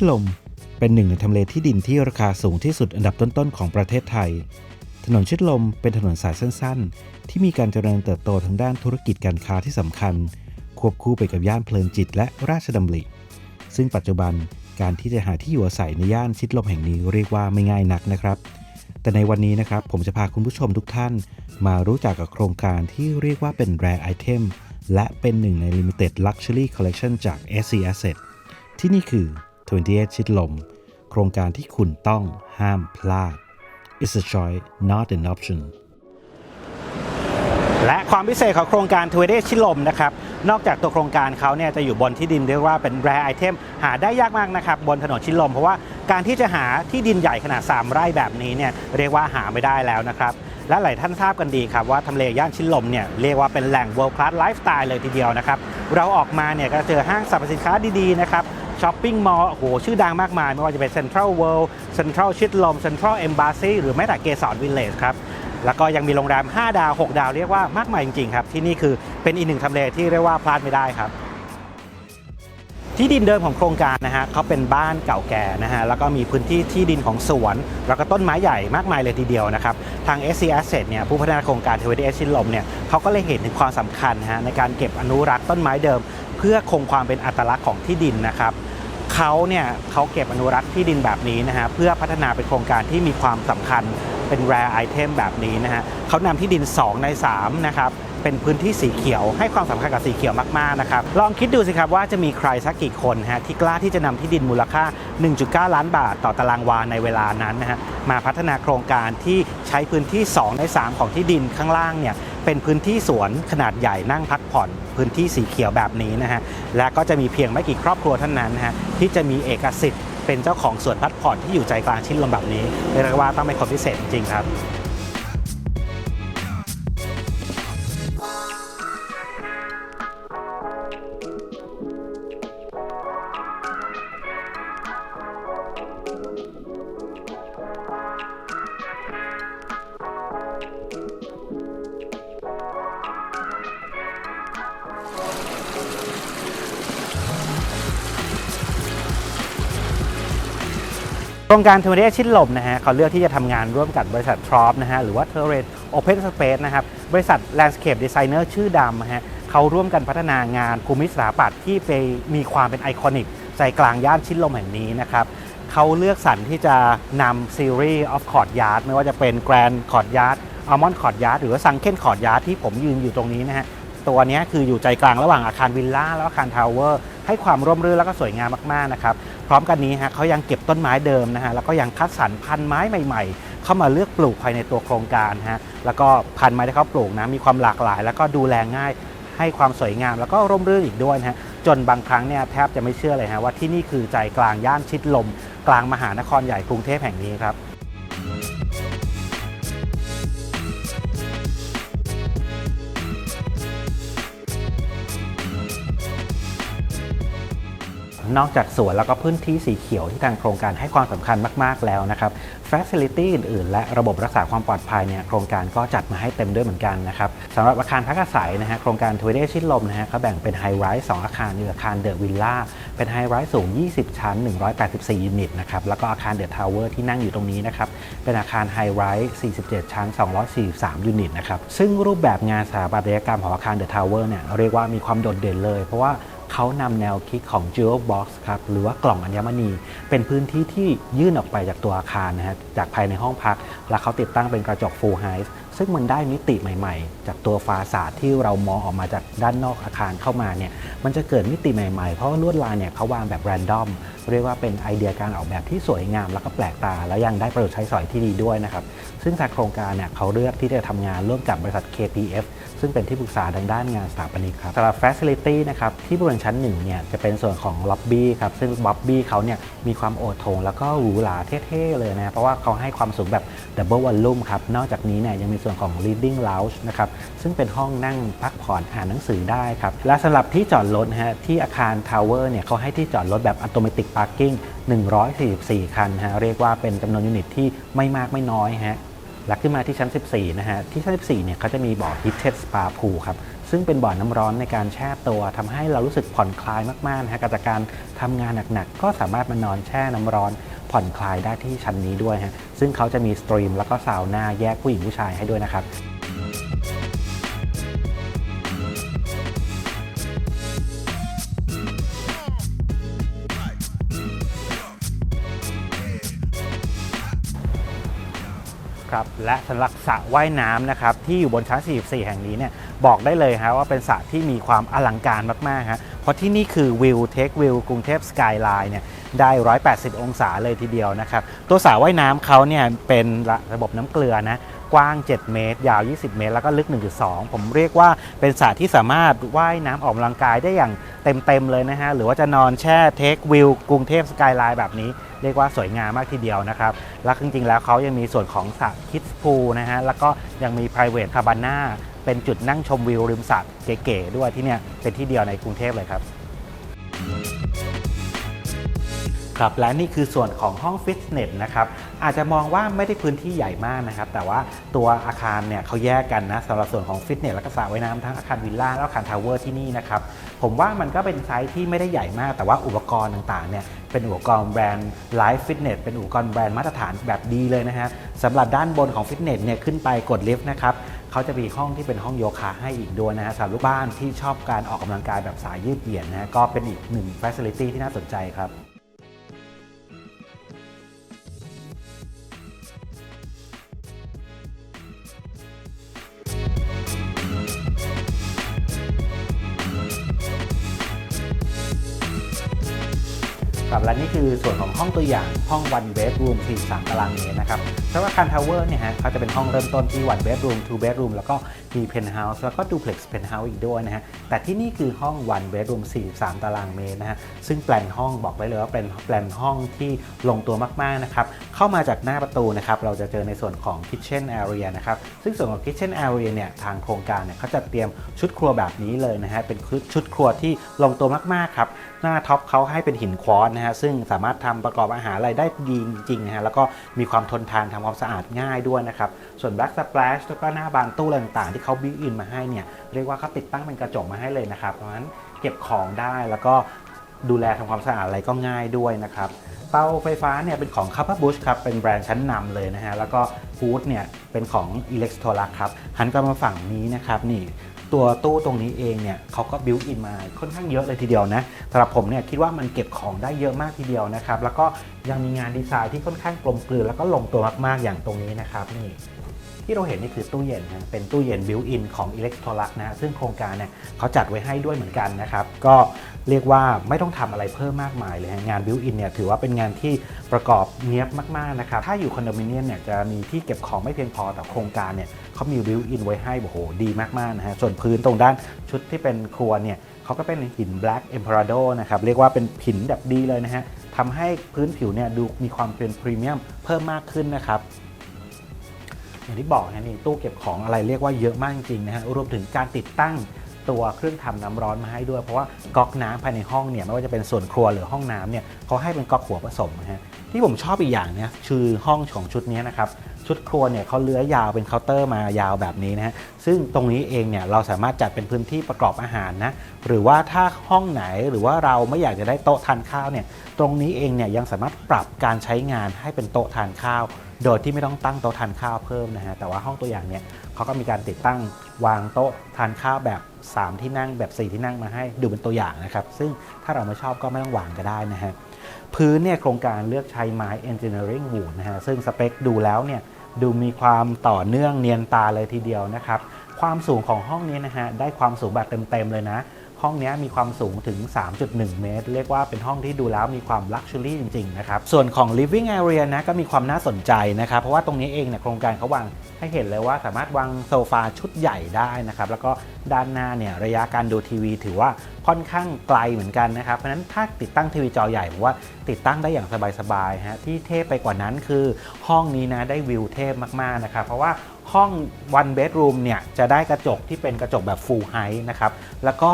ชิดลมเป็นหนึ่งในทำเลที่ดินที่ราคาสูงที่สุดอันดับต้นๆของประเทศไทย ถนนชิดลมเป็นถนนสายสั้นๆ ที่มีการเจริญเติบโตทางด้านธุรกิจการค้าที่สำคัญ ควบคู่ไปกับย่านเพลินจิตและราชดำริ ซึ่งปัจจุบันการที่จะหาที่อยู่อาศัยในย่านชิดลมแห่งนี้เรียกว่าไม่ง่ายนักนะครับ แต่ในวันนี้นะครับผมจะพาคุณผู้ชมทุกท่าน มารู้จักกับโครงการที่เรียกว่าเป็น Rare Item และเป็นหนึ่งใน Limited Luxury Collection จาก SC Asset ที่นี่คือ 28 ชิดลม โครงการที่คุณต้องห้ามพลาด It's a choice not an option และความพิเศษของโครงการทเวเดชิลมนะครับ นอกจากตัวโครงการเขาเนี่ยจะอยู่บนที่ดินเรียกว่าเป็นแรไอเทมหาได้ยากมากนะครับ บนถนนชิลม เพราะว่าการที่จะหาที่ดินใหญ่ขนาด 3 ไร่แบบนี้เนี่ยเรียกว่าหาไม่ได้แล้วนะครับ และหลายท่านทราบกันดีครับว่าทำเลย่านชิลมเนี่ยเรียกว่าเป็นแหล่ง world class lifestyle เลยทีเดียวนะครับ เราออกมาเนี่ยก็เจอห้างสรรพสินค้าดีๆนะครับ ช้อปปิ้งมอลล์โหชื่อดังมากมาย ไม่ว่าจะเป็นเซ็นทรัลเวิลด์เซ็นทรัลชิดลมเซ็นทรัลเอมบาซีหรือแม้แต่เกสรวิลเลจครับแล้วก็ยังมีโรงแรม 5 ดาว 6 ดาวเรียกว่ามากมายจริงๆครับ ที่นี่คือเป็นอีกหนึ่งทำเลที่เรียกว่าพลาดไม่ได้ครับ ที่ดินเดิมของโครงการนะฮะเขาเป็นบ้านเก่าแก่นะฮะแล้วก็มีพื้นที่ที่ดินของสวน แล้วก็ต้นไม้ใหญ่มากมายเลยทีเดียวนะครับ ทาง SC Asset เนี่ยผู้พัฒนาโครงการเทวดชินลมเนี่ยเขาก็เลยเห็นถึงความสำคัญนะฮะในการเก็บอนุรักษ์ต้นไม้เดิม เพื่อคงความเป็นอัตลักษณ์ของที่ดินนะครับ เขาเนี่ยเขาเก็บอนุรักษ์ที่ดินแบบนี้นะฮะเพื่อพัฒนาเป็นโครงการที่มีความสำคัญเป็น rare item แบบนี้นะฮะเขานำที่ดิน 2 ใน 3 นะครับเป็นพื้นที่สีเขียวให้ความสำคัญกับสีเขียวมากๆนะครับลองคิดดูสิครับว่าจะมีใครสักกี่คนฮะที่กล้าที่จะนำที่ดินมูลค่า 1.9 ล้านบาทต่อตารางวาในเวลานั้นนะฮะมาพัฒนาโครงการที่ใช้พื้นที่ 2 ใน 3 ของที่ดินข้างล่างเนี่ย เป็นพื้นที่สวนขนาดใหญ่นั่งพักผ่อนพื้นที่สีเขียวแบบนี้นะฮะและก็จะมีเพียงไม่กี่ครอบครัวเท่านั้นนะฮะที่จะมีเอกสิทธิ์เป็นเจ้าของสวนพักผ่อนที่อยู่ใจกลางชิ้นลมแบบนี้เรียกว่าต้องเป็นคนพิเศษจริงๆครับ โครงการเทอร์เนชิดลมนะฮะเขาเลือกที่จะทำงานร่วมกับบริษัททรอปนะฮะหรือว่าเทอร์เรนโอเพนสเปซนะครับบริษัท Landscape Designer ชื่อดังนะฮะเขาร่วมกันพัฒนางานภูมิสถาปัตย์ที่ไปมีความเป็นไอคอนิกใจกลางย่านชิดลมแห่งนี้นะครับเขาเลือกสรรที่จะนำซีรีส์ of Courtyard ไม่ว่าจะเป็น Grand Courtyard Almond Courtyard หรือว่า Sunken Courtyard ที่ผมยืนอยู่ตรงนี้นะฮะตัวนี้คืออยู่ใจกลางระหว่างอาคารวิลล่าแล้วอาคารทาวเวอร์ ให้ความร่มรื่นแล้วก็สวยงามมากๆนะครับพร้อมกันนี้ฮะเขายังเก็บต้นไม้เดิมนะฮะแล้วก็ยังคัดสรรพันธุ์ไม้ใหม่ๆ เข้ามาเลือกปลูกภายในตัวโครงการฮะแล้วก็พันธุ์ไม้ที่เขาปลูกนะมีความหลากหลาย แล้วก็ดูแลง่ายให้ความสวยงามแล้วก็ร่มรื่นอีกด้วยนะฮะจนบางครั้งเนี่ยแทบจะไม่เชื่อเลยฮะว่าที่นี่คือใจกลางย่านชิดลม กลางมหานครใหญ่กรุงเทพแห่งนี้ครับ นอกจากสวนแล้วก็พื้นที่สีเขียวที่ทางโครงการให้ความสำคัญมาก ๆ แล้วนะครับ Facility อื่นๆ และระบบรักษาความปลอดภัยเนี่ยโครงการก็จัดมาให้เต็มด้วยเหมือนกันนะครับสำหรับอาคารพักอาศัยนะฮะโครงการทวีเดชิดลมนะฮะเขาแบ่งเป็นไฮไรส์2อาคารคืออาคารเดอะวิลล่าเป็นไฮไรส์สูง 20 ชั้น 184 ยูนิตนะครับแล้วก็อาคารเดอะทาวเวอร์ที่นั่งอยู่ตรงนี้นะครับเป็นอาคารไฮไรส์47 ชั้น 243 ยูนิตนะครับซึ่งรูปแบบงานสถาปัตยกรรมของอาคารเดอะทาวเวอร์เนี่ยเรียกว่ามีความโดดเด่นเลย เพราะว่า เขานำแนวคิดของ Jewel Box ครับหรือว่ากล่องอัญมณี เป็นพื้นที่ที่ยื่นออกไปจากตัวอาคารนะฮะจากภายในห้องพัก และเขาติดตั้งเป็นกระจก Full Height ซึ่งมันได้มิติใหม่ ๆ จากตัวฟาสาดที่เรามองออกมาจากด้านนอกอาคารเข้ามาเนี่ยมันจะเกิดมิติใหม่ๆ เพราะลวดลายเนี่ยเขาวางแบบแรนดอมเรียกว่าเป็นไอเดียการออกแบบที่สวยงาม แล้วก็แปลกตา แล้วยังได้ประโยชน์ใช้สอยที่ดีด้วยนะครับซึ่งทางโครงการเนี่ยเขาเลือกที่จะทำงานร่วมกับบริษัท KPF ซึ่งเป็นที่ปรึกษาทางด้านงานสถาปนิกครับสำหรับ Facility นะครับที่บริเวณชั้นหนึ่งเนี่ยจะเป็นส่วนของล็อบบี้ครับซึ่งล็อบบี้เขาเนี่ยมีความโอโถงแล้วก็หรูหราเท่ๆเลยนะเพราะว่าเขาให้ความสูงแบบ Double Volume ครับนอกจากนี้เนี่ยยังมีส่วนของ Reading Lounge นะครับซึ่งเป็นห้องนั่งพักผ่อนอ่านหนังสือได้ครับและสำหรับที่จอดรถนะฮะที่อาคาร Tower เนี่ยเขาให้ที่จอดรถแบบ Automatic Parking 144 คันฮะเรียกว่าเป็นจำนวนยูนิตที่ไม่มากไม่น้อยฮะ และขึ้นมาที่ชั้น 14 นะฮะ ที่ชั้น 14 เนี่ยเขาจะมีบ่อ Heated Spa Pool ครับ ซึ่งเป็นบ่อน้ำร้อนในการแช่ตัวทำให้เรารู้สึกผ่อนคลายมากๆนะฮะจากการทำงานหนักๆ ก็สามารถมานอนแช่น้ำร้อน ผ่อนคลายได้ที่ชั้นนี้ด้วยฮะ ซึ่งเขาจะมีสตรีมแล้วก็ซาวน่าแยกผู้หญิงผู้ชายให้ด้วยนะครับ ครับและสำหรับสระว่ายน้ำนะครับที่อยู่บนชั้น 44 แห่งนี้เนี่ย บอกได้เลยฮะว่าเป็นสระที่มีความอลังการมากๆฮะเพราะที่นี่คือวิวเทควิวกรุงเทพสกายไลน์เนี่ยได้ 180 องศาเลยทีเดียวนะครับ ตัวสระว่ายน้ำเขาเนี่ยเป็นระบบน้ำเกลือนะกว้าง 7 เมตร ยาว 20 เมตร แล้วก็ลึก 1.2 ผมเรียกว่าเป็นสระที่สามารถว่ายน้ำออกกำลังกายได้อย่างเต็ม ๆ เลยนะฮะ หรือว่าจะนอนแช่เทควิวกรุงเทพสกายไลน์แบบนี้ เรียกว่าสวยงามมากทีเดียวนะครับ และจริง ๆ แล้วเขายังมีส่วนของสระคิดพูนะฮะ แล้วก็ยังมี private cabana เป็นจุดนั่งชมวิวริมสระเก๋ๆด้วยที่เนี่ยเป็นที่เดียวในกรุงเทพเลยครับ ครับและนี่คือส่วนของห้องฟิตเนสนะครับอาจจะมองว่าไม่ได้พื้นที่ใหญ่มากนะครับ แต่ว่าตัวอาคารเนี่ยเขาแยกกันนะสำหรับส่วนของฟิตเนสและก็สระว่ายน้ำทั้งอาคารวิลล่าและอาคารทาวเวอร์ที่นี่นะครับ ผมว่ามันก็เป็นไซส์ที่ไม่ได้ใหญ่มาก แต่ว่าอุปกรณ์ต่างๆเนี่ยเป็นอุปกรณ์แบรนด์ไลฟ์ฟิตเนสเป็นอุปกรณ์แบรนด์มาตรฐานแบบดีเลยนะฮะสำหรับด้านบนของฟิตเนสเนี่ยขึ้นไปกดลิฟต์นะครับ เขาจะมีห้องที่เป็นห้องโยคะให้อีกด้วยนะฮะสำหรับลูกบ้านที่ชอบการออกกำลังกายแบบสายยืดเหยียดนะฮะก็เป็นอีกหนึ่งฟ a ซิลิตี้ที่น่าสนใจครับ ครับและนี่คือส่วนของห้องตัวอย่างห้อง one bedroom 43ตารางเมตรนะครับสำหรับคันทาวเวอร์เนี่ยฮะเขาจะเป็นห้องเริ่มต้นที่ one bedroom two bedroom แล้วก็มี penthouse แล้วก็ duplex penthouse อีกด้วยนะฮะแต่ที่นี่คือห้อง one bedroom 43 ตารางเมตรนะฮะซึ่งแปลนห้องบอกได้เลยว่าเป็นแปลนห้องที่ลงตัวมากๆนะครับเข้ามาจากหน้าประตูนะครับเราจะเจอในส่วนของ kitchen area นะครับซึ่งส่วนของ kitchen area เนี่ยทางโครงการเนี่ยเขาจะเตรียมชุดครัวแบบนี้เลยนะฮะเป็นชุดครัวที่ลงตัวมากๆครับหน้าท็อปเขาให้เป็นหินควอตนะฮะซึ่งสามารถทำประกอบอาหารอะไรได้ดีจริงๆนะฮะแล้วก็มีความทนทานทำความสะอาดง่ายด้วยนะครับ ส่วน Black Splash แล้วก็หน้าบานตู้ต่างๆ ที่เขาบิวอินมาให้เนี่ยเรียกว่าเขาติดตั้งเป็นกระจกมาให้เลยนะครับเพราะฉะนั้นเก็บของได้แล้วก็ดูแลทำความสะอาดอะไรก็ง่ายด้วยนะครับเตาไฟฟ้าเนี่ยเป็นของ c a p a Bush ครับเป็นแบรนด์ชั้นนำเลยนะฮะแล้วก็ฟู้ดเนี่ยเป็นของ Electrolux ครับหันกลับมาฝั่งนี้นะครับนี่ ตัวตู้ตรงนี้เองเนี่ยเขาก็บิวอินมาค่อนข้างเยอะเลยทีเดียวนะสำหรับผมเนี่ยคิดว่ามันเก็บของได้เยอะมากทีเดียวนะครับ แล้วก็ยังมีงานดีไซน์ที่ค่อนข้างกลมกลืนแล้วก็ลงตัวมากๆอย่างตรงนี้นะครับนี่ที่เราเห็นนี่คือตู้เย็นนะเป็นตู้เย็นบิวอินของอิเล็กโทรลักนะซึ่งโครงการเนี่ยเขาจัดไว้ให้ด้วยเหมือนกันนะครับ ก็ เรียกว่าไม่ต้องทำอะไรเพิ่มมากมายเลยงานบิวอินเนี่ยถือว่าเป็นงานที่ประกอบเนี้ยบมากๆนะครับถ้าอยู่คอนโดมิเนียมเนี่ยจะมีที่เก็บของไม่เพียงพอแต่โครงการเนี่ยเขามีบิวอินไว้ให้โอ้โหดีมากๆนะฮะส่วนพื้นตรงด้านชุดที่เป็นครัวเนี่ยเขาก็เป็นหิน Black Emperado นะครับเรียกว่าเป็นหินแบบดีเลยนะฮะทำให้พื้นผิวเนี่ยดูมีความเป็นพรีเมียมเพิ่มมากขึ้นนะครับอย่างที่บอกนะนี่ตู้เก็บของอะไรเรียกว่าเยอะมากจริงๆนะฮะรวมถึงการติดตั้ง ตัวเครื่องทำน้ำร้อนมาให้ด้วย เพราะว่าก๊อกน้ำภายในห้องเนี่ยไม่ว่าจะเป็นส่วนครัวหรือห้องน้ำเนี่ยเขาให้เป็นก๊อกหัวผสมนะฮะที่ผมชอบอีกอย่างเนี่ยคือห้องของชุดนี้นะครับชุดครัวเนี่ยเขาเลื้อยยาวเป็นเคาน์เตอร์มายาวแบบนี้นะฮะซึ่งตรงนี้เองเนี่ยเราสามารถจัดเป็นพื้นที่ประกอบอาหารนะหรือว่าถ้าห้องไหนหรือว่าเราไม่อยากจะได้โต๊ะทานข้าวเนี่ยตรงนี้เองเนี่ยยังสามารถปรับการใช้งานให้เป็นโต๊ะทานข้าว โดยที่ไม่ต้องตั้งโต๊ะทานข้าวเพิ่มนะฮะแต่ว่าห้องตัวอย่างเนี่ยเขาก็มีการติดตั้งวางโต๊ะทานข้าวแบบ 3 ที่นั่งแบบ 4 ที่นั่งมาให้ดูเป็นตัวอย่างนะครับ ซึ่งถ้าเราไม่ชอบก็ไม่ต้องวางก็ได้นะฮะพื้นเนี่ยโครงการเลือกใช้ไม้ engineering wood นะฮะซึ่งสเปคดูแล้วเนี่ยดูมีความต่อเนื่องเนียนตาเลยทีเดียวนะครับความสูงของห้องนี้นะฮะได้ความสูงแบบเต็มๆเลยนะ ห้องนี้มีความสูงถึง 3.1 เมตร เรียกว่าเป็นห้องที่ดูแล้วมีความลักชัวรี่จริงๆนะครับ ส่วนของ living area นะก็มีความน่าสนใจนะครับ เพราะว่าตรงนี้เองเนี่ยโครงการเขาวางให้เห็นเลยว่าสามารถวางโซฟาชุดใหญ่ได้นะครับ แล้วก็ด้านหน้าเนี่ยระยะการดูทีวี ถือว่าค่อนข้างไกลเหมือนกันนะครับ เพราะฉะนั้นถ้าติดตั้งทีวีจอใหญ่ผมว่าติดตั้งได้อย่างสบายๆฮะที่เทพไปกว่านั้นคือห้องนี้นะได้วิวเทพมากๆนะครับ เพราะว่า ห้อง one bedroom เนี่ยจะได้กระจกที่เป็นกระจกแบบ full height นะครับ แล้วก็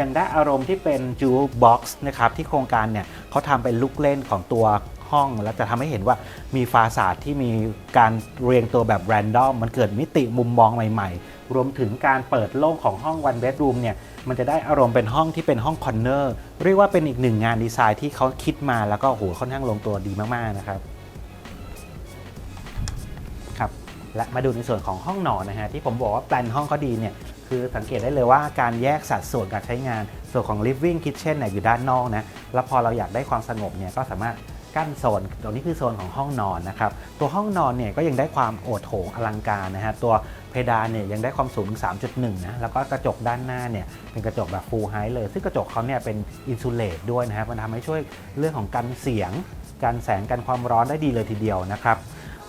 ยังได้อารมณ์ที่เป็น jewel box นะครับ ที่โครงการเนี่ยเขาทำเป็นลูกเล่นของตัวห้องแล้วจะทำให้เห็นว่ามีฟาสาดที่มีการเรียงตัวแบบแรนดอมมันเกิดมิติมุมมองใหม่ๆ รวมถึงการเปิดโล่งของห้อง one bedroom เนี่ยมันจะได้อารมณ์เป็นห้องที่เป็นห้องคอนเนอร์เรียกว่าเป็นอีกหนึ่งงานดีไซน์ที่เขาคิดมาแล้วก็โหค่อนข้างลงตัวดีมากๆนะครับ และมาดูในส่วนของห้องนอนนะฮะที่ผมบอกว่าแปลนห้องเขาดีเนี่ยคือสังเกตได้เลยว่าการแยกสัดส่วนการใช้งาน ส่วนของ living kitchen เนี่ยอยู่ด้านนอกนะแล้วพอเราอยากได้ความสงบเนี่ยก็สามารถกั้นโซนตรงนี้คือโซนของห้องนอนนะครับตัวห้องนอนเนี่ยก็ยังได้ความโอดโถงอลังการนะฮะตัวเพดานเนี่ยยังได้ความสูง 3.1 นะแล้วก็กระจกด้านหน้าเนี่ยเป็นกระจกแบบ full height เลย ซึ่งกระจกเขาเนี่ยเป็นอินซูเลตด้วยนะครับมันทำให้ช่วยเรื่องของกันเสียงกันแสงกันความร้อนได้ดีเลยทีเดียวนะครับ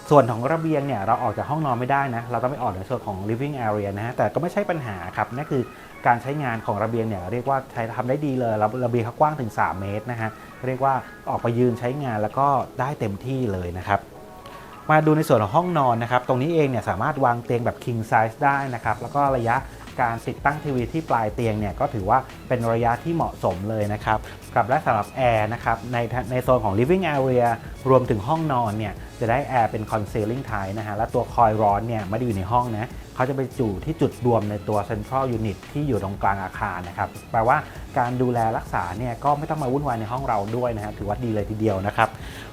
ส่วนของระเบียงเนี่ยเราออกจากห้องนอนไม่ได้นะ เราต้องไปออกในส่วนของ living area นะฮะแต่ก็ไม่ใช่ปัญหาครับนั่นคือการใช้งานของระเบียงเนี่ยเรียกว่าใช้ทำได้ดีเลยระระเบียงเขากว้างถึง 3 เมตรนะฮะเรียกว่าออกไปยืนใช้งานแล้วก็ได้เต็มที่เลยนะครับมาดูในส่วนของห้องนอนนะครับ ตรงนี้เองเนี่ยสามารถวางเตียงแบบ king size ได้นะครับ แล้วก็ระยะ การติดตั้งทีวีที่ปลายเตียงเนี่ยก็ถือว่าเป็นระยะที่เหมาะสมเลยนะครับกับและสำหรับแอร์นะครับในในโซนของ living area รวมถึงห้องนอนเนี่ยจะได้แอร์เป็น concealing type นะฮะและตัวคอยร้อนเนี่ยไม่ได้อยู่ในห้องนะเขาจะไปจู่ที่จุดรวมในตัว central unit ที่อยู่ตรงกลางอาคารนะครับแปลว่าการดูแลรักษาเนี่ยก็ไม่ต้องมาวุ่นวายในห้องเราด้วยนะฮะถือว่าดีเลยทีเดียวนะครับ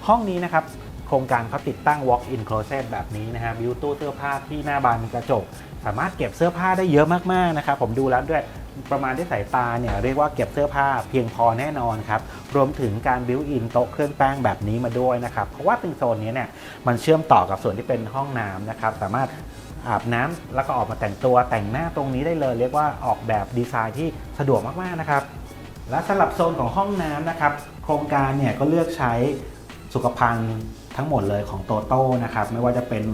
ห้องนี้นะครับโครงการเขาติดตั้ง walk-in closet แบบนี้นะฮะบิวตู้เสื้อผ้าที่หน้าบานกระจก สามารถเก็บเสื้อผ้าได้เยอะมากๆนะครับผมดูแล้วด้วยประมาณที่สายตาเนี่ยเรียกว่าเก็บเสื้อผ้าเพียงพอแน่นอนครับ รวมถึงการบิวอินโต๊ะเครื่องแป้งแบบนี้มาด้วยนะครับ เพราะว่าตรงโซนนี้เนี่ยมันเชื่อมต่อกับส่วนที่เป็นห้องน้ำนะครับ สามารถอาบน้ำแล้วก็ออกมาแต่งตัวแต่งหน้าตรงนี้ได้เลย เรียกว่าออกแบบดีไซน์ที่สะดวกมากๆนะครับ และสำหรับโซนของห้องน้ำนะครับ โครงการเนี่ยก็เลือกใช้สุขภัณฑ์ทั้งหมดเลยของโตโต้นะครับไม่ว่าจะเป็น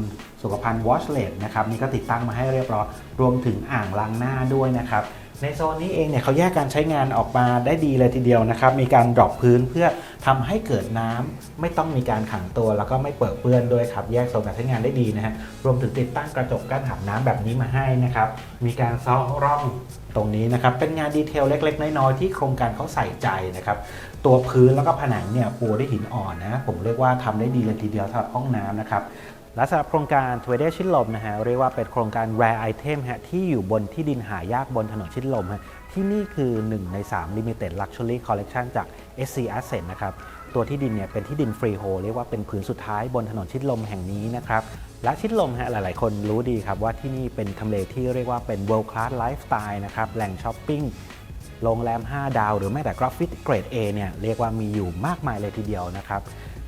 สุขภัณฑ์วอชเลตนะครับนี่ก็ติดตั้งมาให้เรียบร้อยรวมถึงอ่างล้างหน้าด้วยนะครับในโซนนี้เองเนี่ยเขาแยกการใช้งานออกมาได้ดีเลยทีเดียวนะครับ มีการดรอปพื้นเพื่อทำให้เกิดน้ำไม่ต้องมีการขังตัว แล้วก็ไม่เปิดเปื้อนด้วยครับ แยกโซนการใช้งานได้ดีนะฮะรวมถึงติดตั้งกระจกกั้นหับน้ำแบบนี้มาให้นะครับ มีการซ้อร่องตรงนี้นะครับ เป็นงานดีเทลเล็ก ๆ น้อยๆที่โครงการเขาใส่ใจนะครับ ตัวพื้นแล้วก็ผนังเนี่ยปูด้วยหินอ่อนนะผมเรียกว่าทำได้ดีเลยทีเดียวสำหรับห้องน้ำนะครับ และสำหรับโครงการทเวเดชิดลมนะฮะเรียกว่าเป็นโครงการ rare item ฮะที่อยู่บนที่ดินหายากบนถนนชิดลมฮะที่นี่คือ 1 ใน 3 Limited Luxury Collection จาก SC Asset นะครับตัวที่ดินเนี่ยเป็นที่ดินฟรีโฮเรียกว่าเป็นผืนสุดท้ายบนถนนชิดลมแห่งนี้นะครับและชิดลมฮะหลาย ๆ คนรู้ดีครับว่าที่นี่เป็นทำเลที่เรียกว่าเป็น world class lifestyle นะครับแหล่งช้อปปิ้งโรงแรม 5 ดาว หรือแม้แต่กราฟิกเกรด A เนี่ยเรียกว่ามีอยู่มากมายเลยทีเดียวนะครับ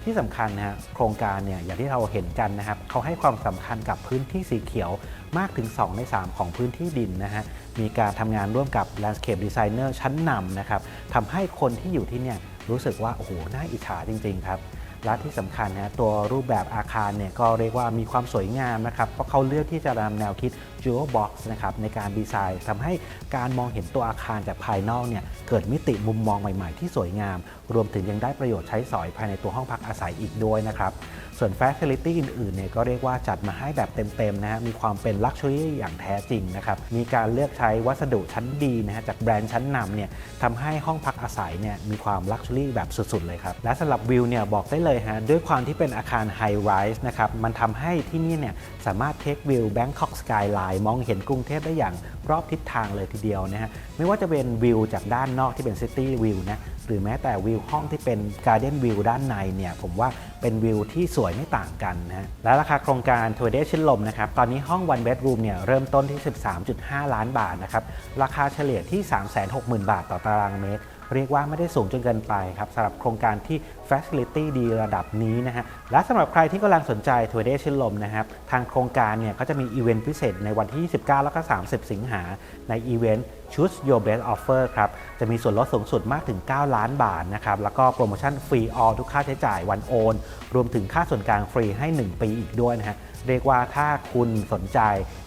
ที่สำคัญนะฮะโครงการเนี่ยอย่างที่เราเห็นกันนะครับเขาให้ความสำคัญกับพื้นที่สีเขียวมากถึง 2 ใน 3 ของพื้นที่ดินนะฮะมีการทำงานร่วมกับ Landscape Designer ชั้นนำนะครับทำให้คนที่อยู่ที่เนี่ยรู้สึกว่าโอ้โหน่าอิจฉาจริง ๆ ครับ และที่สำคัญนะตัวรูปแบบอาคารเนี่ยก็เรียกว่ามีความสวยงามนะครับเพราะเขาเลือกที่จะนำแนวคิด Jewel Box นะครับในการดีไซน์ทำให้การมองเห็นตัวอาคารจากภายนอกเนี่ยเกิดมิติมุมมองใหม่ ๆ ที่สวยงาม รวมถึงยังได้ประโยชน์ใช้สอยภายในตัวห้องพักอาศัยอีกด้วยนะครับ ส่วน Facility อื่นๆเนี่ยก็เรียกว่าจัดมาให้แบบเต็มๆนะฮะมีความเป็น Luxury อย่างแท้จริงนะครับมีการเลือกใช้วัสดุชั้นดีนะฮะจากแบรนด์ชั้นนำเนี่ยทำให้ห้องพักอาศัยเนี่ยมีความ Luxury แบบสุดๆเลยครับและสำหรับวิวเนี่ยบอกได้เลยฮะด้วยความที่เป็นอาคาร High Rise นะครับมันทำให้ที่นี่เนี่ย สามารถเทควิว Bangkok Skyline มองเห็นกรุงเทพได้อย่างรอบทิศทางเลยทีเดียวนะฮะไม่ว่าจะเป็นวิวจากด้านนอกที่เป็น City View นะหรือแม้แต่วิวห้องที่เป็น Garden View ด้านในเนี่ยผมว่าเป็นวิวที่สวยไม่ต่างกันนะฮะและราคาโครงการท o เดชินลมนะครับตอนนี้ห้อง One Bedroom เนี่ยเริ่มต้นที่ 13.5 ล้านบาทนะครับราคาเฉลี่ยที่ 360,000 บาทต่อตารางเมตร เรียกว่าไม่ได้สูงจนเกินไปครับสำหรับโครงการที่ Facility ดีระดับนี้นะฮะและสำหรับใครที่กำลังสนใจท o เดชินลมนะครับทางโครงการเนี่ยก็จะมีอีเวนต์พิเศษในวันที่ 29 แล้วก็ 30 สิงหาในอีเวนต์ Choose Your Best Offer ครับจะมีส่วนลดสูงสุดมากถึง 9 ล้านบาทนะครับแล้วก็โปรโมชั่นฟรีออลทุกค่าใช้จ่ายวันโอน รวมถึงค่าส่วนกลางฟรีให้ 1 ปีอีกด้วยนะฮะเรียกว่าถ้าคุณสนใจ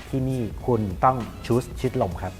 ที่นี่คุณต้อง Choose ชิดลมครับ